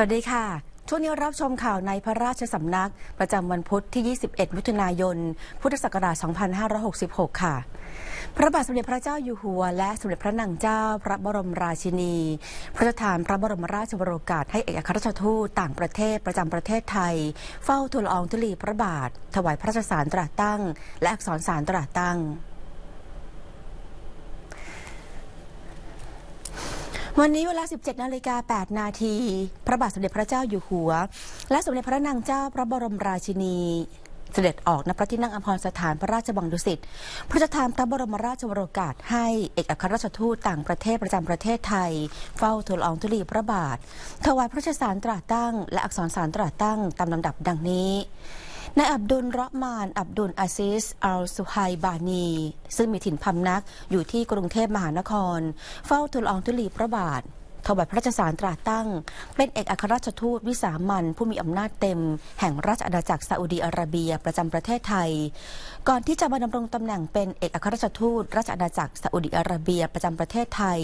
สวัสดีค่ะ ช่วงนี้รับชมข่าวในพระราชสำนัก ประจำวันพุธที่ 21 มิถุนายน พุทธศักราช 2566 ค่ะ พระบาทสมเด็จพระเจ้าอยู่หัว และสมเด็จพระนางเจ้า พระบรมราชินี พระราชทานพระบรมราชวโรกาสให้เอกอัครราชทูตต่างประเทศประจำประเทศไทย เฝ้าทูลอองธุลีพระบาท ถวายพระราชสารตราตั้ง และอักษรสารตราตั้ง วันนี้เวลา 17 นาฬิกา 8 นาที พระบาทสมเด็จพระเจ้าอยู่หัว และสมเด็จพระนางเจ้าพระบรมราชินี เสด็จออกณพระที่นั่งอภรสถานพระราชวังดุสิตพระราชทานพระบรมราชวโรกาสให้เอกอัครราชทูตต่างประเทศประจำประเทศไทย เฝ้าทูลอองธุลีพระบาท ถวายพระราชสารตราตั้ง และอักษรสารตราตั้งตามลำดับดังนี้ นายอับดุลราะมาน อับดุลอาซิส อัลสุไฮบานี ซึ่งมีถิ่นพำนักอยู่ที่กรุงเทพมหานคร เฝ้าทูลอองธุลีพระบาทถวายพระราชสารตราตั้ง เป็นเอกอัครราชทูตวิสามันผู้มีอำนาจเต็ม แห่งราชอาณาจักรซาอุดีอาระเบียประจำประเทศไทย ก่อนที่จะมาดำรงตำแหน่งเป็นเอกอัครราชทูตราชอาณาจักรซาอุดีอาระเบียประจำประเทศไทย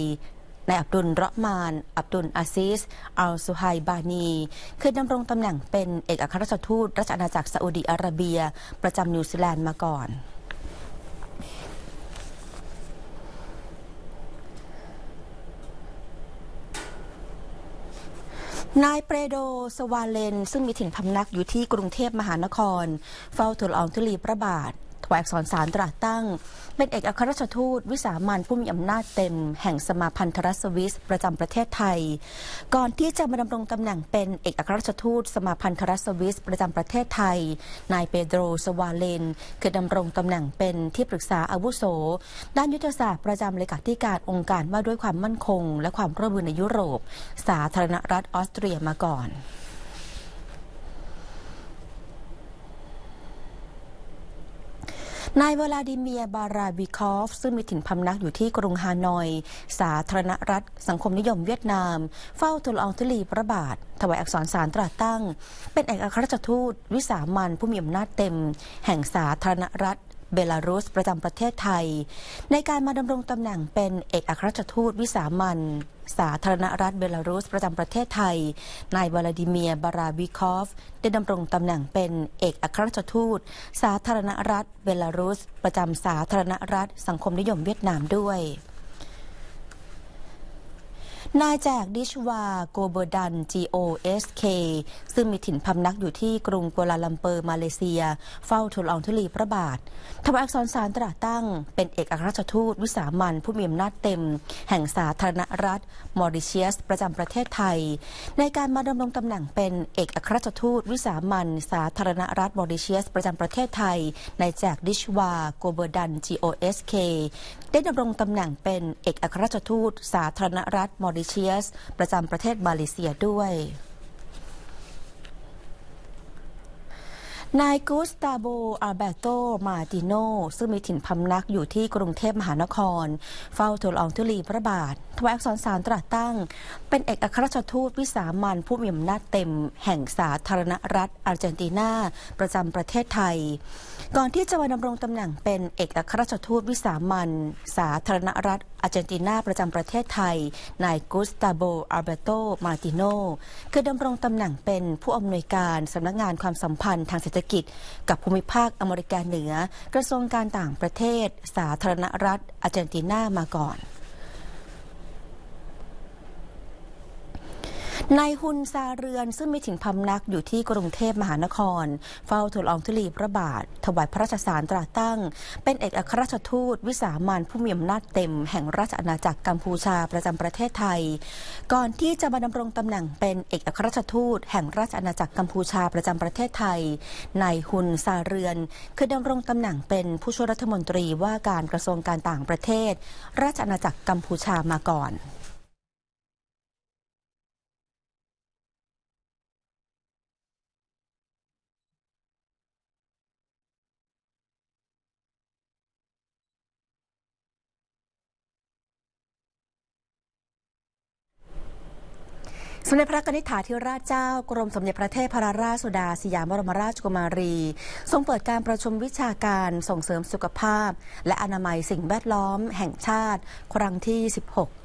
นายอับดุลเราะมาน อับดุลอาซิส อัลสุไฮบานีเคยดำรงตำแหน่งเป็นเอกอัครราชทูตราชอาณาจักรซาอุดีอาระเบีย ประจำนิวซีแลนด์มาก่อนนายเปรโด สวาเลน ซึ่งมีถิ่นพำนักอยู่ที่กรุงเทพมหานคร เฝ้าทูลอองธุลีพระบาท ถวายอักษรสารตราตั้ง เป็นเอกอัครราชทูต วิสามันผู้มีอำนาจเต็ม แห่งสมาพันธรัฐสวิส ประจำประเทศไทย ก่อนที่จะมาดำรงตำแหน่งเป็นเอกอัครราชทูต สมาพันธรัฐสวิส ประจำประเทศไทย นายเปโดรสวาเลนเคยดำรงตำแหน่งเป็นที่ปรึกษาอาวุโส ด้านยุทธศาสตร์ประจำเลขาธิการองค์การว่าด้วยความมั่นคง และความร่วมมือในยุโรป สาธารณรัฐออสเตรียมาก่อน นายวลาดิเมียบาราบิคอฟ ซึ่งมีถิ่นพำนักอยู่ที่กรุงฮานอย สาธารณรัฐ สังคมนิยมเวียดนาม เฝ้าทูลอองธุลีพระบาท ถวายอักษรสารตราตั้ง เป็นเอกอัครราชทูต วิสามันผู้มีอำนาจเต็ม แห่งสาธารณรัฐ เบลารุสประจำประเทศไทย ในการมาดำรงตำแหน่งเป็นเอกอัครราชทูตวิสามันสาธารณรัฐเบลารุสประจำประเทศไทย นายวลาดิเมียบาราวิคอฟ ได้ดำรงตำแหน่งเป็นเอกอัครราชทูต สาธารณรัฐเบลารุส ประจำสาธารณรัฐ สังคมนิยมเวียดนามด้วย นายแจกดิชวาโกเบดัน GOSK ซึ่งมีถิ่นพำนักอยู่ที่กรุงกัวลาลัมเปอร์มาเลเซีย เฝ้าทูลอองธุลีพระบาทถวอักษรสารตราตั้ง เป็นเอกอัครราชทูตวิสามันผู้มีอำนาจเต็ม แห่งสาธารณรัฐ มอริเชียส ประจำประเทศไทย ในการมาดำรงตำแหน่งเป็นเอกอัครราชทูตวิสามันสาธารณรัฐมอริเชียส ประจำประเทศไทย นายแจกดิชวาโกเบดัน GOSK ได้ดำรงตำแหน่งเป็นเอกอัครราชทูต สาธารณรัฐมอริเชียส ประจำประเทศมาเลเซียด้วย นายกุสตาโบอาเบโต มาติโน ซึ่งมีถิ่นพำนักอยู่ที่กรุงเทพมหานคร เฝ้าทูลองธุลีพระบาทถวายอักษรสารตราตั้ง เป็นเอกอัครราชทูตวิสามันผู้มีอำนาจเต็ม แห่งสาธารณรัฐอาร์เจนตินา ประจำประเทศไทย ก่อนที่จะมาดำรงตำแหน่งเป็นเอกอัครราชทูตวิสามันสาธารณรัฐ อาร์เจนตินาประจำประเทศไทย นายกุสตาโบอาร์เบโต มาติโนคือดำรงตำแหน่งเป็นผู้อำนวยการสำนักงานความสัมพันธ์ทางเศรษฐกิจ กับภูมิภาคอเมริกาเหนือ กระทรวงการต่างประเทศ สาธารณรัฐอาร์เจนตินามาก่อน นายฮุนซาเรือนซึ่งมีถิ่นพำนักอยู่ที่กรุงเทพมหานคร เฝ้าทูลองธุลีพระบาท ถวายพระราชสารตราตั้ง เป็นเอกอัครราชทูต วิสามันผู้มีอำนาจเต็ม แห่งราชอาณาจักรกัมพูชาประจำประเทศไทย ก่อนที่จะมาดำรงตำแหน่งเป็นเอกอัครราชทูต แห่งราชอาณาจักรกัมพูชาประจำประเทศไทยนายฮุนซาเรือนคือดำรงตำแหน่งเป็นผู้ช่วยรัฐมนตรีว่าการกระทรวงการต่างประเทศ ราชอาณาจักรกัมพูชามาก่อน สมเด็จพระนิธิถาธิราชเจ้ากรมสมเด็จพระเทพรราชสุดาสยามบรมราชกุมารี ทรงเปิดการประชุมวิชาการส่งเสริมสุขภาพ และอนามัยสิ่งแวดล้อมแห่งชาติ ครั้งที่ 16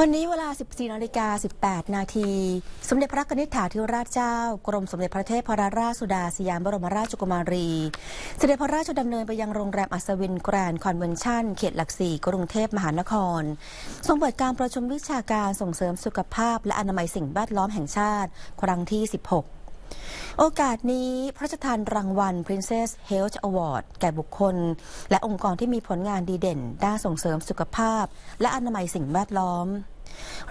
วันนี้เวลา 14นาฬิกา 18 นาที สมเด็จพระนิษฐาธิราชเจ้า กรมสมเด็จพระเทพรราชสุดาสยามบรมราชกุมารี เสด็จพระราชดำเนินไปยังโรงแรมอัศวินแกรนด์คอนเวนชั่น เขตหลักสี่กรุงเทพมหานคร ทรงเปิดการประชุมวิชาการส่งเสริมสุขภาพ และอนามัยสิ่งแวดล้อมแห่งชาติ ครั้งที่ 16 โอกาสนี้พระราชทานรางวัล Princess Health Award แก่บุคคล และองค์กรที่มีผลงานดีเด่น ด้านส่งเสริมสุขภาพ และอนามัยสิ่งแวดล้อม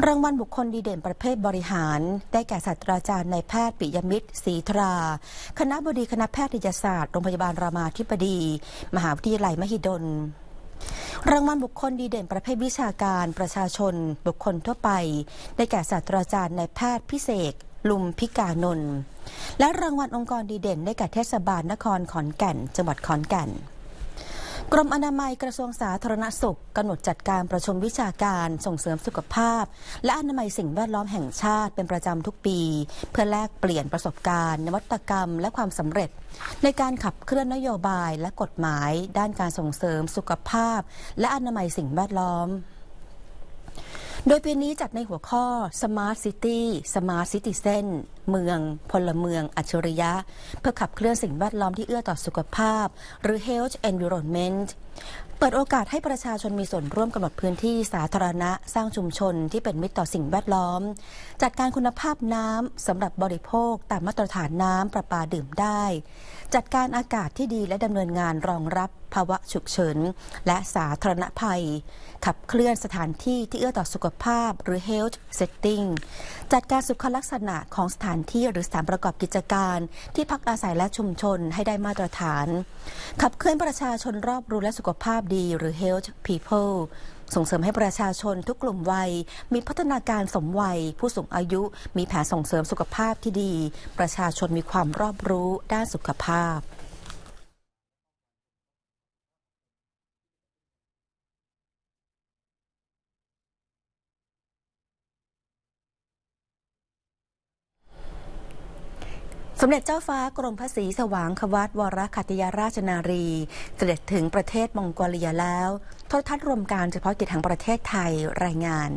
รางวัลบุคคลดีเด่นประเภทบริหาร ได้แก่ศาสตราจารย์นายแพทย์ปิยมิตรศรีทรา คณะบดีคณะแพทยศาสตร์โรงพยาบาลรามาธิบดี มหาวิทยาลัยมหิดลรางวัลบุคคลดีเด่นประเภทวิชาการประชาชน บุคคลทั่วไป ได้แก่ศาสตราจารย์นายแพทย์พิเศษ ลุมพิกานนท์และรางวัลองค์กรดีเด่นได้แก่เทศบาลนครขอนแก่น จังหวัดขอนแก่นกรมอนามัยกระทรวงสาธารณสุขกำหนดจัดการประชุมวิชาการส่งเสริมสุขภาพ และอนามัยสิ่งแวดล้อมแห่งชาติเป็นประจำทุกปี เพื่อแลกเปลี่ยนประสบการณ์ นวัตกรรม และความสำเร็จ ในการขับเคลื่อนนโยบายและกฎหมาย ด้านการส่งเสริมสุขภาพ และอนามัยสิ่งแวดล้อม โดยปีนี้จัดในหัวข้อ Smart City Smart Citizen เมือง พลเมือง อัจฉริยะ เพื่อขับเคลื่อนสิ่งแวดล้อมที่เอื้อต่อสุขภาพ หรือ Health Environment เปิดโอกาสให้ประชาชนมีส่วนร่วมกำหนดพื้นที่สาธารณะ สร้างชุมชนที่เป็นมิตรต่อสิ่งแวดล้อม จัดการคุณภาพน้ำสำหรับบริโภคตามมาตรฐานน้ำประปาดื่มได้ จัดการอากาศที่ดีและดำเนินงานรองรับภาวะฉุกเฉินและสาธารณภัย ขับเคลื่อนสถานที่ที่เอื้อต่อสุขภาพหรือ health setting จัดการสุขลักษณะของสถานที่หรือสถานประกอบกิจการ ที่พักอาศัยและชุมชนให้ได้มาตรฐาน ขับเคลื่อนประชาชนรอบรู้และสุขภาพดีหรือ health people ส่งเสริมให้ประชาชนทุกกลุ่มวัย มีพัฒนาการสมวัย ผู้สูงอายุ มีแผนส่งเสริมสุขภาพที่ดี ประชาชนมีความรอบรู้ด้านสุขภาพ สมเด็จเจ้าฟ้ากรมพระศรีสว่างควัตวรคัตยาราชนารี เสด็จถึงประเทศมองโกเลียแล้วโทรทัศน์รวมการเฉพาะกิจแห่งประเทศไทยรายงาน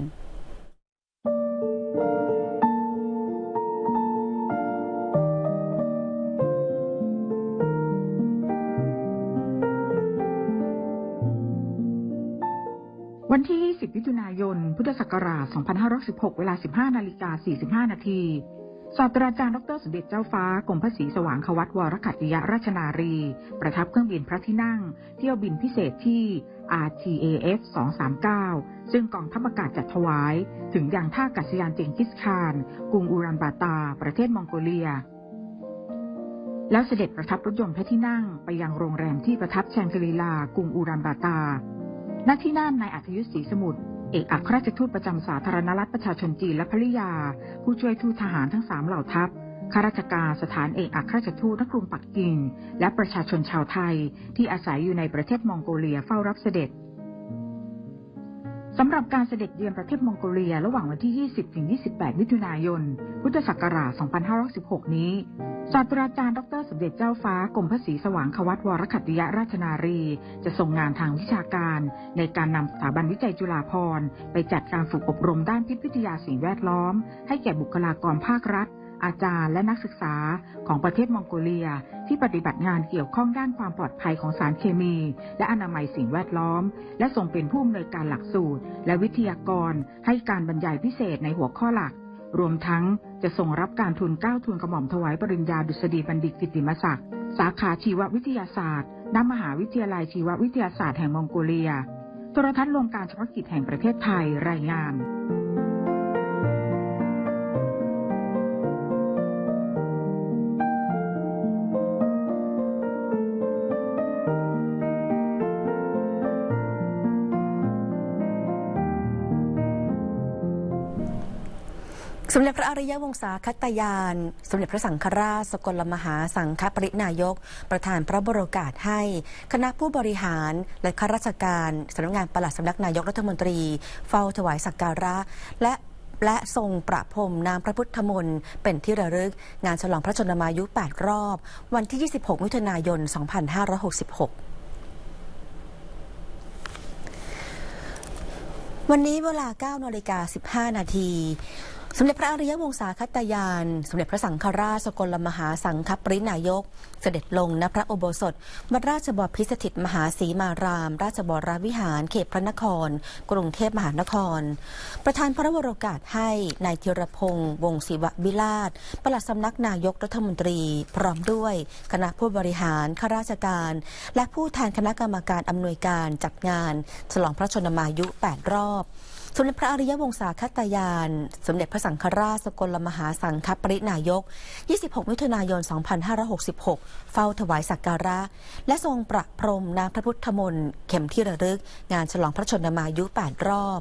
วันที่ 20มิถุนายน พุทธศักราช 2516 เวลา 15 นาฬิกา 45 นาที ศาสตราจารย์ดรสมเด็จเจ้าฟ้ากรมพระศรีสว่างควัตวรคัติยราชนารี ประทับเครื่องบินพระที่นั่ง เที่ยวบินพิเศษที่ RTAF 239 ซึ่งกองทัพอากาศจัดถวาย ถึงยังท่าอากาศยานเจงกิสคาน กรุงอูรันบาตา ประเทศมองโกเลีย แล้วเสด็จประทับรถยนต์พระที่นั่งไปยังโรงแรมที่ประทับแชงกรีลากรุงอูรันบาตา ณที่นั่นนายอัธยุทธศรีสมุทร เอกอัครราชทูตประจำสาธารณรัฐประชาชนจีนและภริยา ผู้ช่วยทูตทหารทั้งสามเหล่าทัพข้าราชการสถานเอกอัครราชทูตณกรุงปักกิ่ง และประชาชนชาวไทยที่อาศัยอยู่ในประเทศมองโกเลียเฝ้ารับเสด็จ สำหรับการเสด็จเยือนประเทศมองโกเลียระหว่างวันที่ 20 ถึง 28 มิถุนายน พุทธศักราช 2516 นี้ ศาสตราจารย์ ดรสมเด็จเจ้าฟ้ากรมพระศรีสว่างควัตวรคัตติยราชนารี จะส่งงานทางวิชาการ ในการนำสถาบันวิจัยจุฬาภรณ์ ไปจัดการฝึกอบรมด้านพิษวิทยาสิ่งแวดล้อม ให้แก่บุคลากรภาครัฐ อาจารย์และนักศึกษาของประเทศมองโกเลีย ที่ปฏิบัติงานเกี่ยวข้องด้านความปลอดภัยของสารเคมี และอนามัยสิ่งแวดล้อม และทรงเป็นผู้อำนวยการหลักสูตร และวิทยากร ให้การบรรยายพิเศษในหัวข้อหลัก รวมทั้งจะส่งรับการทุนเก้าทุนกระหม่อมถวายปริญญาดุษฎีบัณฑิตกิตติมศักดิ์สาขาชีววิทยาศาสตร์ณมหาวิทยาลัยชีววิทยาศาสตร์แห่งมองโกเลีย โทรทัศน์รวมการเฉพาะกิจแห่งประเทศไทยรายงาน สมเด็จพระอริยวงศาคตยาน สมเด็จพระสังฆราช สกลมหาสังฆปรินายก ประธานพระบรโอกาสให้ คณะผู้บริหาร และข้าราชการสำนักงานปลัดสำนักนายกรัฐมนตรี เฝ้าถวายสักการะ และและทรงประพรมน้ำพระพุทธมนต์เป็นที่ระลึก งานฉลองพระชนมายุ 8 รอบ วันที่ 26 มิถุนายน 2566วันนี้เวลา9นาฬิกา15 นาที สมเด็จพระอริยวงศาคตยาน สมเด็จพระสังฆราชสกลมหาสังฆปรินายก เสด็จลงณพระอุโบสถวัดราชบพิสถิตมหาสีมาราม ราชบรวิหารเขตพระนคร กรุงเทพมหานคร ประธานพระวโรกาสให้นายธีรพงษ์วงศ์ศิววิลาศปลัดสำนักนายกรัฐมนตรี พร้อมด้วยคณะผู้บริหารข้าราชการ และผู้แทนคณะกรรมการอำนวยการจัดงาน ฉลองพระชนมายุ 8 รอบ สมเด็จพระอริยวงศาคตยาน สมเด็จพระสังฆราชสกลมหาสังฆปรินายก 26 มิถุนายน 2566 เฝ้าถวายสักการะ และทรงประพรมน้ำพระพุทธมนต์เข็มที่ระลึก งานฉลองพระชนมายุ 8 รอบ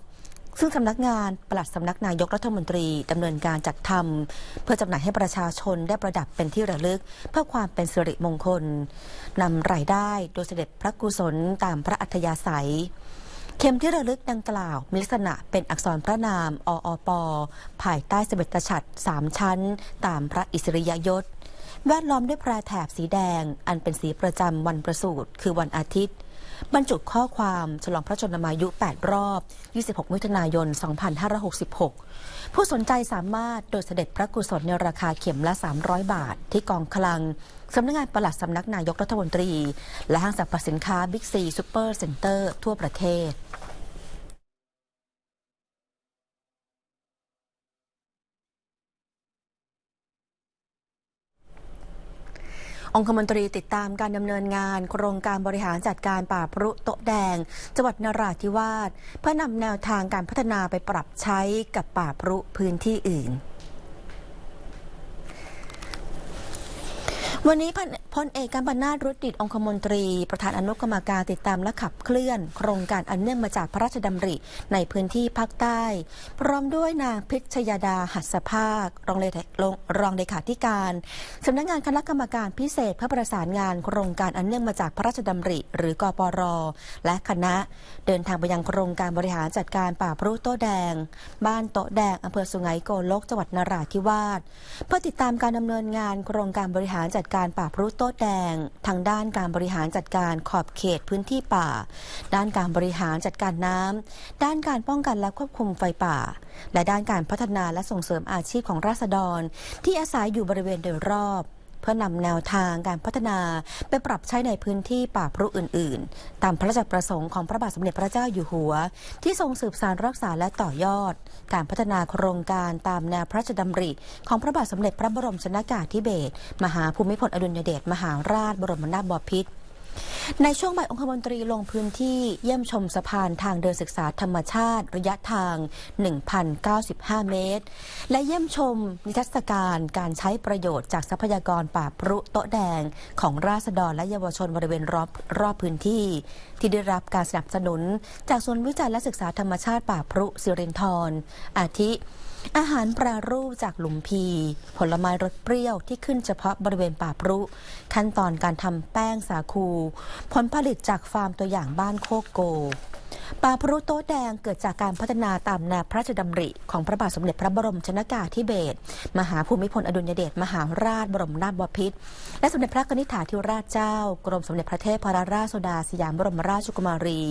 ซึ่งสำนักงานปลัดสำนักนายกรัฐมนตรีดำเนินการจัดทำเพื่อจำหน่ายให้ประชาชนได้ประดับเป็นที่ระลึก เพื่อความเป็นสิริมงคลนำรายได้โดยเสด็จพระกุศลตามพระอัธยาศัย เข็มที่ระลึกดังกล่าว มีลักษณะเป็นอักษรพระนาม ออป ภายใต้เสบ็จฉัตรสามชั้น ตามพระอิสริยยศ แวดล้อมด้วยแพรแถบสีแดง อันเป็นสีประจำวันประสูติคือวันอาทิตย์ บรรจุข้อความฉลองพระชนมายุ 8 รอบ 26 มิถุนายน 2566 ผู้สนใจสามารถโดยเสด็จพระกุศลในราคาเข็มละ 300 บาทที่กองคลัง สำนักงานปลัดสำนักนายกรัฐมนตรี และห้างสรรพสินค้าบิ๊กซีซูเปอร์เซ็นเตอร์ทั่วประเทศองคมนตรีติดตามการดำเนินงาน โครงการบริหารจัดการป่าพรุโตะแดง จังหวัดนราธิวาสเพื่อนำแนวทางการพัฒนาไปปรับใช้กับป่าพรุพื้นที่อื่น วันนี้พลพลเอกกัมปนาตรุดดิตองคมนตรี ประธานอนุกรรมการติดตามและขับเคลื่อน โครงการอันเนื่องมาจากพระราชดำริในพื้นที่ภาคใต้ พร้อมด้วยนางพิชยาดาหัสภาค รองเลขรองเลขาธิการสำนักงานคณะกรรมการพิเศษเพื่อประสานงานโครงการอันเนื่องมาจากพระราชดำริ หรือกปร และคณะ เดินทางไปยังโครงการบริหารจัดการป่าพรุโตแดง บ้านโตแดงอำเภอสุไหงโกลกจังหวัดนราธิวาสเพื่อติดตามการดำเนินงานโครงการบริหารจัดการการป่าพรุโตะแดง ทางด้านการบริหารจัดการขอบเขตพื้นที่ป่า ด้านการบริหารจัดการน้ำด้านการป้องกันและควบคุมไฟป่า และด้านการพัฒนาและส่งเสริมอาชีพของราษฎร ที่อาศัยอยู่บริเวณโดยรอบ พื่อนำแนวทางการพัฒนาไปปรับใช้ในพื้นที่ป่าพรุอื่น ๆ ตามพระราชประสงค์ของพระบาทสมเด็จพระเจ้าอยู่หัว ที่ทรงสืบสานรักษาและต่อยอด การพัฒนาโครงการตามแนวพระราชดำริ ของพระบาทสมเด็จพระบรมชนากาธิเบศรมหาภูมิพลอดุลยเดชมหาราชบรมนาถบพิตร ในช่วงบ่ายองคมนตรีลงพื้นที่เยี่ยมชมสะพานทางเดินศึกษาธรรมชาติ ระยะทาง 1,095 เมตร และเยี่ยมชมนิทรรศการการใช้ประโยชน์จากทรัพยากรป่าพรุโตะแดง ของราษฎรและเยาวชนบริเวณรอบรอบพื้นที่ ที่ได้รับการสนับสนุน จากศูนวิจัยและศึกษาธรรมชาติป่าพรุสิรินธรอาทิ อาหารแปรรูปจากหลุมพี ผลไม้รสเปรี้ยวที่ขึ้นเฉพาะบริเวณป่าพรุ ขั้นตอนการทำแป้งสาคู ผลผลิตจากฟาร์มตัวอย่างบ้านโคกโกป่าพรุโต๊ะแดงเกิดจากการพัฒนาตามแนวพระราชดำริ ของพระบาทสมเด็จพระบรมชนากาธิเบศรมหาภูมิพลอดุลยเดชมหาราชบรมนาถบพิตรและสมเด็จพระนิษฐาธิราชเจ้า กรมสมเด็จพระเทพรราชสุดาสยามบรมราชกุมารี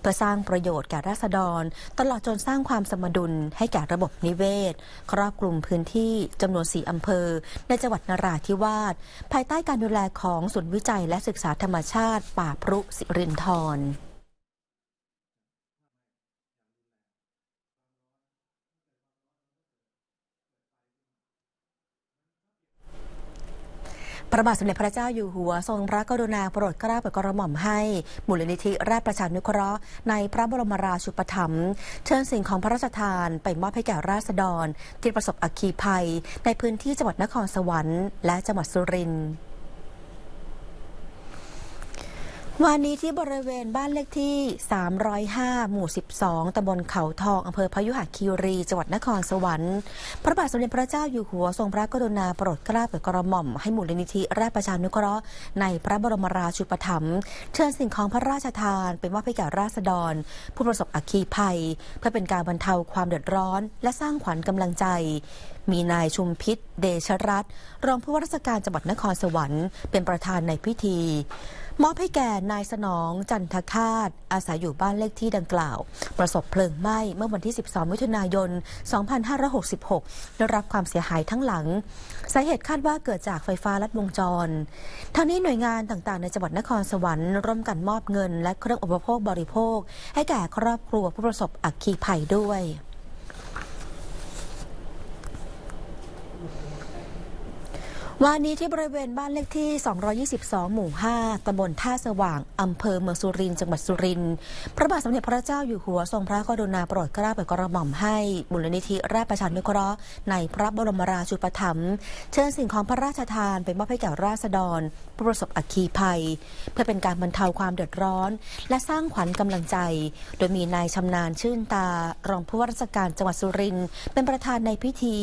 เพื่อสร้างประโยชน์แก่ราษฎร ตลอดจนสร้างความสมดุลให้แก่ระบบนิเวศ ครอบคลุมพื้นที่จำนวนสี่อำเภอ ในจังหวัดนราธิวาสภายใต้การดูแลของศูนย์วิจัยและศึกษาธรรมชาติ ป่าพรุสิรินธร พระบาทสมเด็จพระเจ้าอยู่หัวทรงพระกรุณาโปรดเกล้าโปรดกระหม่อมให้มูลนิธิราชประชานุเคราะห์ในพระบรมราชูปถัมภ์เชิญสิ่งของพระราชทานไปมอบให้แก่ราษฎร ที่ประสบอัคคีภัย ในพื้นที่จังหวัดนครสวรรค์และจังหวัดสุรินทร์ วันนี้ที่บริเวณบ้านเลขที่ 305 หมู่ 12 ตำบลเขาทอง อำเภอพยุหคีรี จังหวัดนครสวรรค์ พระบาทสมเด็จพระเจ้าอยู่หัวทรงพระกรุณาโปรดเกล้าโปรดกระหม่อม ให้หมู่ลนิธิราชประชานุเคราะห์ในพระบรมราชูปถัมภ์เชิญสิ่งของพระราชทานไปมอบให้แก่ราษฎร ผู้ประสบอัคคีภัย เพื่อเป็นการบรรเทาความเดือดร้อน และสร้างขวัญกำลังใจ มีนายชุมพิษ เดชรัตน์รองผู้ว่าราชการจังหวัดนครสวรรค์ เป็นประธานในพิธี มอบให้แก่นายสนองจันทคาตอาศัยอยู่บ้านเลขที่ดังกล่าว ประสบเพลิงไหม้เมื่อวันที่ 12 มิถุนายน 2566 ได้รับความเสียหายทั้งหลัง สาเหตุคาดว่าเกิดจากไฟฟ้าลัดวงจรทั้งนี้หน่วยงานต่างๆ ในจังหวัดนครสวรรค์ร่วมกันมอบเงิน และเครื่องอุปโภคบริโภค ให้แก่ครอบครัวผู้ประสบอัคคีภัยด้วย วันนี้ที่บริเวณบ้านเลขที่ 222 หมู่ 5 ตำบลท่าสว่าง อำเภอเมืองสุรินทร์จังหวัดสุรินทร์ พระบาทสมเด็จพระเจ้าอยู่หัวทรงพระกรุณาโปรดเกล้าโปรดกระหม่อมให้มูลนิธิราชประชานุเคราะห์ในพระบรมราชูปถัมภ์เชิญสิ่งของพระราชทานไปมอบให้แก่ราษฎร ผู้ประสบอัคคีภัย เพื่อเป็นการบรรเทาความเดือดร้อน และสร้างขวัญกำลังใจ โดยมีนายชำนาญชื่นตารองผู้ว่าราชการจังหวัดสุรินทร์เป็นประธานในพิธี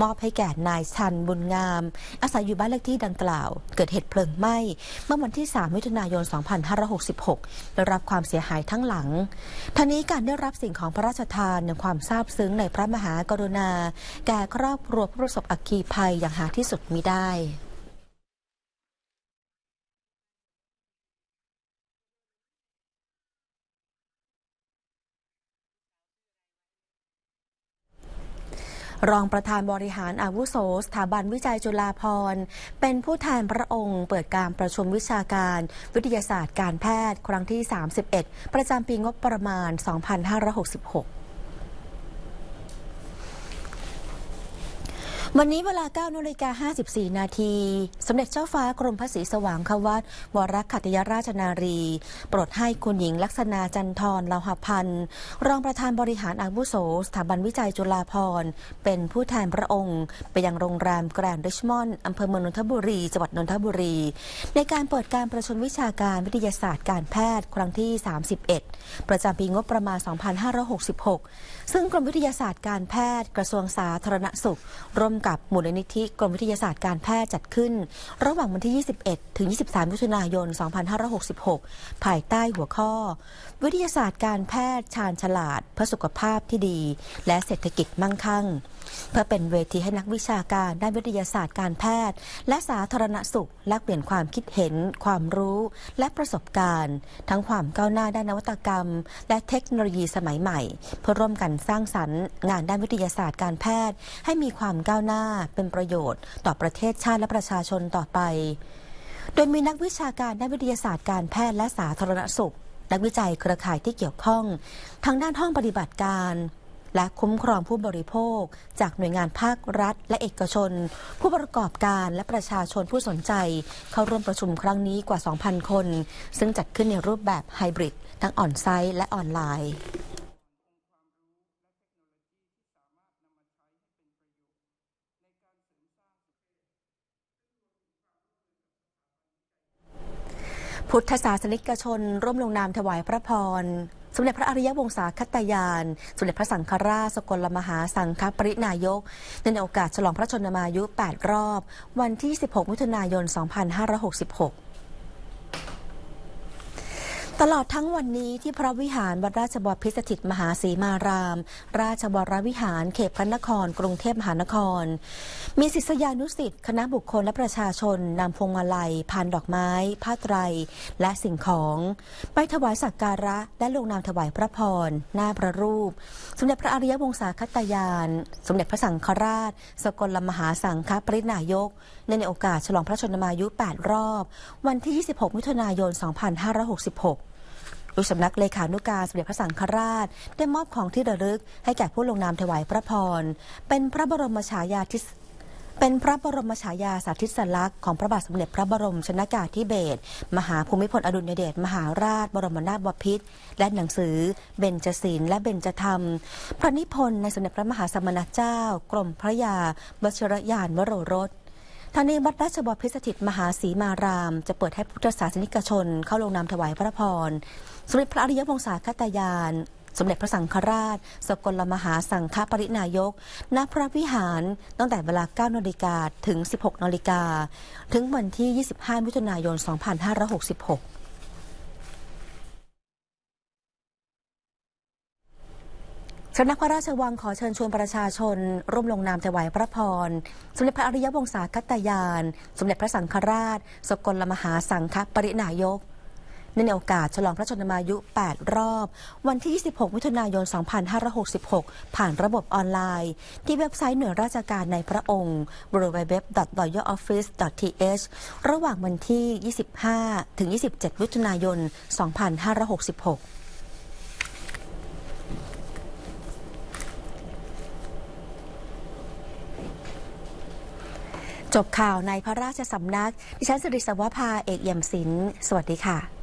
มอบให้แก่นายชันบุญงามอาศัยอยู่บ้านเลขที่ดังกล่าว เกิดเหตุเพลิงไหม้เมื่อวันที่ 3 มิถุนายน 2566 ได้รับความเสียหายทั้งหลังท่านี้การได้รับสิ่งของพระราชทานในความซาบซึ้งในพระมหากรุณา แก่ครอบครัวผู้ประสบอัคคีภัยอย่างหาที่สุดมิได้ รองประธานบริหารอาวุโสสถาบันวิจัยจุฬาภรณ์ เป็นผู้แทนพระองค์ เปิดการประชุมวิชาการ วิทยาศาสตร์การแพทย์ ครั้งที่ 31 ประจำปีงบประมาณ 2566 วันนี้เวลา9นาฬิกา54 นาที สมเด็จเจ้าฟ้ากรมพระศรีสว่างควัตวรขัตยราชนารี โปรดให้คุณหญิงลักษณาจันทรเลาหพันธ์ รองประธานบริหารอาวุโส สถาบันวิจัยจุฬาภรณ์เป็นผู้แทนพระองค์ ไปยังโรงแรมแกรนด์ริชมอนด์อำเภอเมืองนนทบุรี จังหวัดนนทบุรี ในการเปิดการประชุมวิชาการวิทยาศาสตร์การแพทย์ครั้งที่ 31 ประจำปีงบประมาณ 2566 ซึ่งกรมวิทยาศาสตร์การแพทย์กระทรวงสาธารณสุข ร่วมกับมูลนิธิกรมวิทยาศาสตร์การแพทย์จัดขึ้น ระหว่างวันที่ 21 ถึง 23 มิถุนายน 2566 ภายใต้หัวข้อ วิทยาศาสตร์การแพทย์ชาญฉลาดเพื่อสุขภาพที่ดี และเศรษฐกิจมั่งคั่ง เพื่อเป็นเวทีให้นักวิชาการด้านวิทยาศาสตร์การแพทย์ และสาธารณสุขแลกเปลี่ยนความคิดเห็น ความรู้และประสบการณ์ ทั้งความก้าวหน้าด้านนวัตกรรม และเทคโนโลยีสมัยใหม่ เพื่อร่วมกันสร้างสรรค์ งานด้านวิทยาศาสตร์การแพทย์ ให้มีความก้าวหน้าเป็นประโยชน์ ต่อประเทศชาติและประชาชนต่อไป โดยมีนักวิชาการด้านวิทยาศาสตร์การแพทย์และสาธารณสุขนักวิจัยเครือข่ายที่เกี่ยวข้องทั้งด้านห้องปฏิบัติการ และคุ้มครองผู้บริโภค จากหน่วยงานภาครัฐ และเอกชน ผู้ประกอบการและประชาชนผู้สนใจ เข้าร่วมประชุมครั้งนี้กว่า 2,000 คน ซึ่งจัดขึ้นในรูปแบบไฮบริด ทั้งออนไซต์และออนไลน์พุทธศาสนิกชน ร่วมลงนามถวายพระพร สมเด็จพระอริยวงศาคตยาน สมเด็จพระสังฆราชสกลมหาสังฆปรินายก ในโอกาสฉลองพระชนมายุ 8 รอบ วันที่ 16 มิถุนายน 2566 ตลอดทั้งวันนี้ที่พระวิหารวัดราชบพิสถิตมหาสีมาราม ราชบรวิหารเขตพระนคร กรุงเทพมหานคร มีศิษยานุสิษย์คณะบุคคลและประชาชนนำพวงมาลัยพานดอกไม้ ผ้าไตร และสิ่งของ ไปถวายสักการะ และลงนามถวายพระพร หน้าพระรูป สมเด็จพระอริยวงศาคตยาน สมเด็จพระสังฆราช สกลมหาสังฆปรินายก ในโอกาสฉลองพระชนมายุ 8 รอบ วันที่ 26 มิถุนายน 2566โดยสำนักเลขานุการสมเด็จพระสังฆราช ได้มอบของที่ระลึก ให้แก่ผู้ลงนามถวายพระพร เป็นพระบรมฉายาธิสเป็นพระบรมฉายาสาธิตสลักษณ์ของพระบาทสมเด็จพระบรมชนากาธิเบศรมหาภูมิพลอดุลยเดชมหาราช บรมนาถบพิตรและหนังสือ เบญจศีลและเบญจธรรม พระนิพนธ์ในสมเด็จพระมหาสมณเจ้า กรมพระยาบชรยานวโรรส ทางนี้วัดราชบพิสถิตมหาศรีมาราม จะเปิดให้พุทธศาสนิกชน เข้าลงนามถวายพระพรสมเด็จพระอริยวงศาคตยาน สมเด็จพระสังฆราช สกลมหาสังฆปรินายก ณ พระวิหาร ตั้งแต่เวลา 9นาฬิกาถึง 16นาฬิกา ถึงวันที่ 25 มิถุนายน 2566 สำนักพระราชวังขอเชิญชวนประชาชน ร่วมลงนามถวายพระพร สมเด็จพระอริยวงศาคตยาน สมเด็จพระสังฆราช สกลมหาสังฆปรินายกในโอกาสฉลองพระชนมายุ 8 รอบ วันที่ 26 มิถุนายน 2566 ผ่านระบบออนไลน์ ที่เว็บไซต์หน่วยราชการในพระองค์ www.royaloffice.th ระหว่างวันที่ 25 ถึง 27 มิถุนายน 2566 จบข่าวในพระราชสำนัก ดิฉันสิริสวภาเอกเอี่ยมศิลป์สวัสดีค่ะ